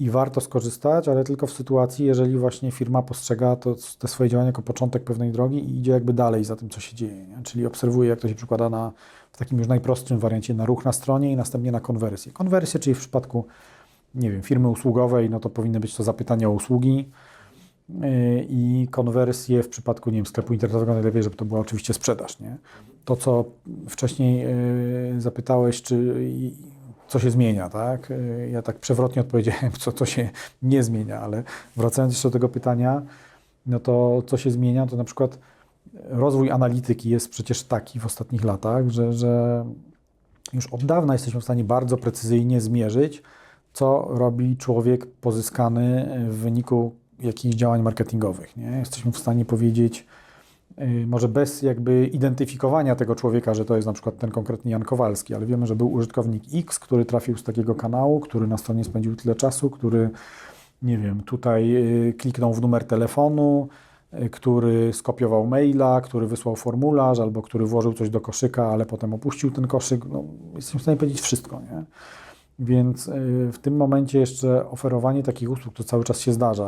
i warto skorzystać, ale tylko w sytuacji, jeżeli właśnie firma postrzega to, te swoje działania jako początek pewnej drogi i idzie jakby dalej za tym, co się dzieje. Nie? Czyli obserwuje, jak to się przykłada na, w takim już najprostszym wariancie na ruch na stronie i następnie na konwersję. Konwersję, czyli w przypadku, nie wiem, firmy usługowej, no to powinny być to zapytania o usługi yy, i konwersje w przypadku, nie wiem, sklepu internetowego najlepiej, żeby to była oczywiście sprzedaż, nie? To, co wcześniej yy, zapytałeś, czy co się zmienia, tak? Yy, Ja tak przewrotnie odpowiedziałem, co, co się nie zmienia, ale wracając jeszcze do tego pytania, no to co się zmienia, to na przykład rozwój analityki jest przecież taki w ostatnich latach, że, że już od dawna jesteśmy w stanie bardzo precyzyjnie zmierzyć, co robi człowiek pozyskany w wyniku jakichś działań marketingowych. Nie? Jesteśmy w stanie powiedzieć, może bez jakby identyfikowania tego człowieka, że to jest na przykład ten konkretny Jan Kowalski, ale wiemy, że był użytkownik X, który trafił z takiego kanału, który na stronie spędził tyle czasu, który, nie wiem, tutaj yy, kliknął w numer telefonu, yy, który skopiował maila, który wysłał formularz, albo który włożył coś do koszyka, ale potem opuścił ten koszyk. No, jesteśmy w stanie powiedzieć wszystko, nie? Więc w tym momencie jeszcze oferowanie takich usług to cały czas się zdarza.